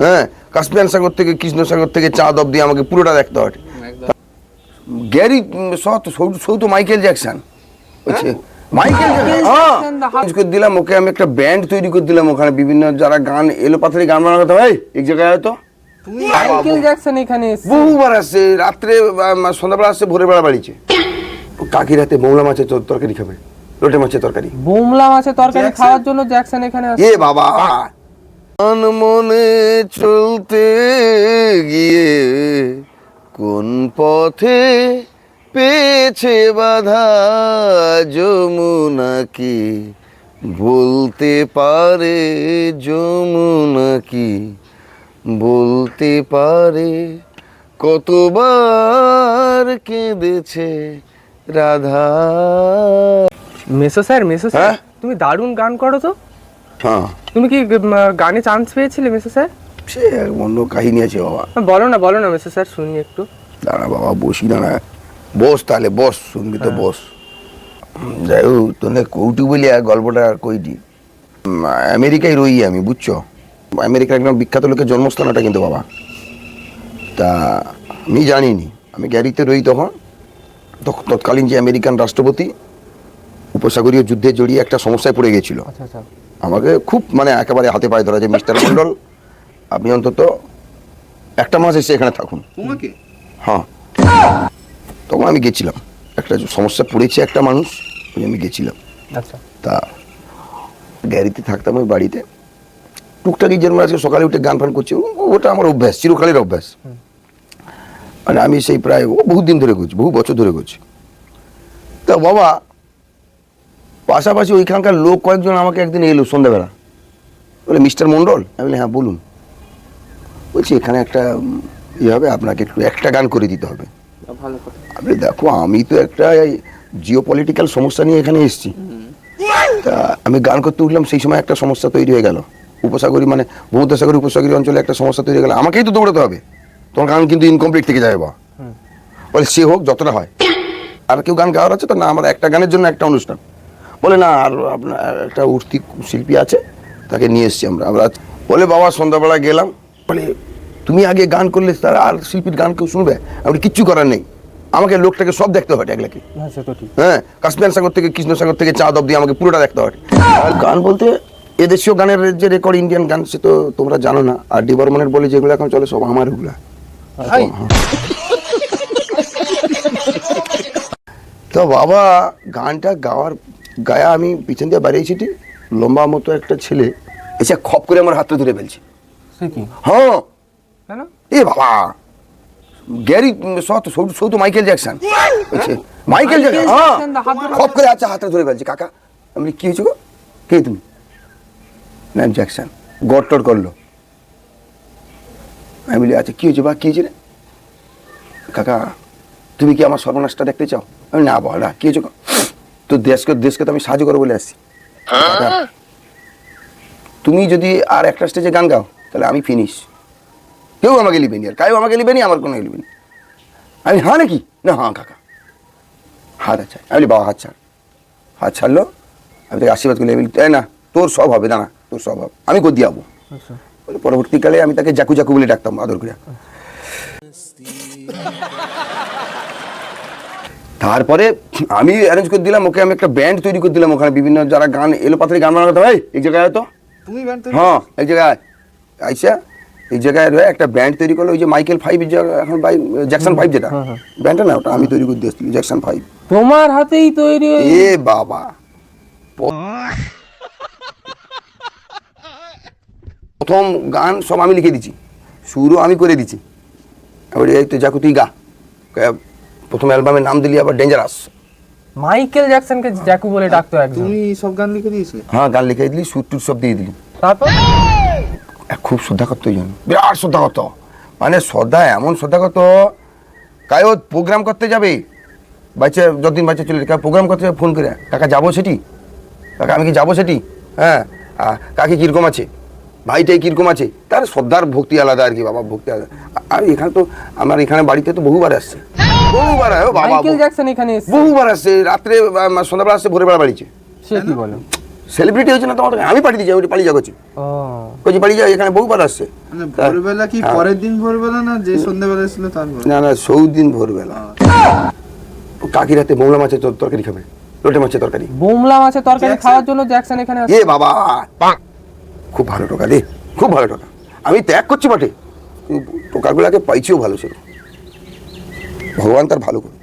হ্যাঁ কাশ্মীর সাগর থেকে কৃষ্ণ সাগর থেকে চাঁদ অব্দি আমাকে পুরোটা দেখতে হয়। গ্যারি উম, সহ তো সৌ- সৌ তো মাইকেল জ্যাকসন। মাইকেল জ্যাকসন হ্যাঁ। করে দিলাম ওকে আমি একটা ব্যান্ড তৈরি করে দিলাম ওখানে বিভিন্ন যারা গান এলো পাথারি গান বানাতে হয় এক জায়গায় হয়তো মাইকেল জ্যাকসন এখানে বহুবার আসছে রাত্রে সন্ধ্যাবেলা আসছে ভোরের বেলা বাড়িছে কাকি রাতে মৌলা মাছের তরকারি খাবে লোটে মাছের তরকারি। বোমলা মাছের তরকারি খাওয়ার জন্য জ্যাকসন এখানে এ বাবা মন মনে চলতে গিয়ে কোন পথে পেয়েছে বাধা যমুনা কি? বলতে পারে যমুনা কি? বলতে পারে কতবার কেঁদেছে রাধা? মেসো স্যার মেসো স্যার হ্যাঁ? তুমি দারুণ গান করো তো। হ্যাঁ। তুমি কি উম, গানে চান্স পেয়েছিলে মেসো স্যার সে এক অন্য কাহিনী আছে বাবা। বলো না বলো না মেসো স্যার শুনি একটু। দাঁড়া বাবা বসি দাঁড়া। বস তাহলে বস শুনবি তো বস। উম, যাই হোক তোনে কৌটু বলি আর গল্পটা কইটি উম, আমেরিকায় রই আমি বুঝছ? আমেরিকার একদম বিখ্যাত লোকের জন্মস্থান ওটা কিন্তু বাবা। তা আমি জানিনি। আমি গ্যারিতে রই তখন। তখন তৎকালীন যে আমেরিকান রাষ্ট্রপতি উপসাগরীয় যুদ্ধে জড়িয়ে একটা সমস্যায় পড়ে গেছিল। আচ্ছা আচ্ছা। আমাকে খুব মানে একেবারে হাতে পায়ে ধরা যে মিস্টার মন্ডল আপনি অন্তত একটা মাস এসে এখানে থাকুন। হ্যাঁ। তখন আমি গেছিলাম। একটা সমস্যা পড়েছে একটা মানুষ ওই আমি গেছিলাম। আচ্ছা। তা গ্যারিতে থাকতাম ওই বাড়িতে। টুকটাকি যেরকম আজকে সকালে উঠে গান ফান করছি ও- ওটা আমার অভ্যাস চিরকালের অভ্যাস। মানে আমি সেই প্রায় ও বহু দিন ধরে করছি বহু বছর ধরে করছি। তা বাবা পাশাপাশি ওইখানকার লোক কয়েকজন আমাকে একদিন এলো সন্ধ্যাবেলা। বলে মিস্টার মণ্ডল? আমি বলি হ্যাঁ বলুন। বলছি এখানে একটা ইয়ে হবে আপনাকে একটু একটা গান করে দিতে হবে। আপনি দেখো আমি তো একটা জিও পলিটিক্যাল সমস্যা নিয়ে এখানে এসেছি। তা আমি গান করতে উঠলাম সেই সময় একটা সমস্যা তৈরি হয়ে গেল। উপসাগরী মানে ভূমধ্যসাগরী উপসাগরী অঞ্চলে একটা সমস্যা তৈরি হয়ে গেল। আমাকেই তো দৌড়াতে হবে। তোমার গান কিন্তু ইনকমপ্লিট থেকে যাবে বা বলে সে হোক যতটা হয়। আর কেউ গান গাওয়ার আছে তো না আমার একটা গানের জন্য একটা অনুষ্ঠান। বলে না আর আপনার একটা উঠতি শিল্পী আছে তাকে নিয়ে এসছি আমরা। আমরা বলে বাবা সন্ধ্যাবেলা গেলাম। বলে তুমি আগে গান করলে তার আর শিল্পীর গান কেউ শুনবে? আমি কিচ্ছু করার নেই। আমাকে লোকটাকে সব দেখতে হয় একলাকে ঠিক। হ্যাঁ কাশ্মীর সাগর থেকে কৃষ্ণ সাগর থেকে চাঁদ অব্দি আমাকে পুরোটা দেখতে হয় আর গান বলতে এদেশীয় গানের যে রেকর্ড ইন্ডিয়ান গান সে তো তোমরা জানো না। আর ডি বর্মনের বলে যেগুলো এখন চলে সব আমার ওগুলা। তো বাবা গানটা গাওয়ার গায়া আমি পিছন দিয়ে বাড়িয়েছি ঠিক লম্বা মতো একটা ছেলে এসে খপ করে আমার হাতটা ধরে ফেলছে। হ্যাঁ। এ বাবা গ্যারি উম, তো সৌ- তো মাইকেল জ্যাকসন। মাইকেল জ্যাকসন হ্যাঁ। খপ করে আচ্ছা হাতটা ধরে ফেলছে কাকা। আমি কি হয়েছে গো? কে তুমি? ম্যাম জ্যাকসন গড় টড় করল। আমি বলি আচ্ছা কি হয়েছে বা কি হয়েছে রে? কাকা তুমি কি আমার সর্বনাশটা দেখতে চাও? আমি না বলা কি হয়েছে? তো দেশকে দেশকে তো আমি সাহায্য করব বলে আসছি। তুমি যদি আর একটা স্টেজে গান গাও তাহলে আমি ফিনিশ কেউ আমাকে লিবে নি আর কেউ আমাকে লিবে নি আমার কোনো লিবে নি। আমি হ্যাঁ নাকি? না হ্যাঁ কাকা। হাত আচ্ছা আমি বলি, বাবা হাত ছাড়। হাত ছাড়লো। আমি তাকে আশীর্বাদ করলে বলি "এই না তোর সব হবে দাঁড়া তোর সব হবে আমি গদি যাব আচ্ছা। পরবর্তীকালে আমি তাকে জাকু জাকু বলে ডাকতাম আদর করে। তারপরে আমি অ্যারেঞ্জ করে দিলাম ওকে আমি একটা ব্যান্ড তৈরি করে দিলাম ওখানে বিভিন্ন যারা গান এলো পাথারি গান বানাতে হয় এই জায়গায় হয়তো? তুমি ব্যান্ড হ্যাঁ এক জায়গায়। আইসা এই জায়গায় রয়ে একটা ব্যান্ড তৈরি করল ওই যে মাইকেল ফাইভ এখন ভাই জ্যাকসন ফাইভ যেটা। হ্যাঁ, হ্যাঁ। ব্যান্ডটা না ওটা আমি তৈরি করে দিয়েছি জ্যাকসন ফাইভ তোমার হাতেই তৈরি এ বাবা। প্রথম গান সব আমি লিখে দিচ্ছি শুরু আমি করে দিচ্ছি এবার এই তো যাকু তুই গা। প্রথম অ্যালবামের নাম দিলি আবার ডেঞ্জারাস মাইকেল জ্যাকসনকে জ্যাকু বলে ডাকতো একজন। তুমি সব গান লিখে দিয়েছিলে? হ্যাঁ গান লিখে দিলি সুর টুর সব দিয়ে দিলি। তারপর? এক খুব শ্রদ্ধা করতো ওই জন্য। বিরাট শ্রদ্ধা করতো। মানে শ্রদ্ধা এমন শ্রদ্ধা করতো কায়ো প্রোগ্রাম করতে যাবে বাচ্চা যতদিন বাচ্চা চলে প্রোগ্রাম করতে যাবে ফোন করে কাকা যাব সেটি? কাকা আমি কি যাব সেটি? হ্যাঁ কাকি কীরকম আছে? ভাইটাই কীরকম আছে? তার শ্রদ্ধার ভক্তি আলাদা আর কি বাবা ভক্তি আলাদা। আর এখানে তো আমার এখানে বাড়িতে তো বহুবার আসছে। বহুবার বাবা মাইকেল জ্যাকসন এখানে বহুবার আসছে রাত্রে সন্ধ্যাবেলা আসছে ভোরের বেলা বাড়িছে। সে কি বলে? সেলিব্রিটি হয়েছে না তোমার আমি পাঠিয়ে দিয়েছি আমি পালিয়ে যা করছি ও। কচি পালিয়ে যা এখানে বহুবার আসছে। ভোরবেলা কি হ্যাঁ। পরের দিন ভোরবেলা না যে সন্ধ্যাবেলা ছিল তার? না না সৌদিন ভোরবেলা। ও কাকি রাতে মোংলা মাছের তরকারি খাবে। লোটে মাছের তরকারি। বোমলা মাছের তরকারি খাওয়ার জন্য জ্যাকসন এখানে আসে এ বাবা খুব ভালো টোকা রে খুব ভালো টোকা। আমি ত্যাগ করছি বটে। টোকাগুলোকে পাইছিও ভালো ছিল। ভগবান তার ভালো করুন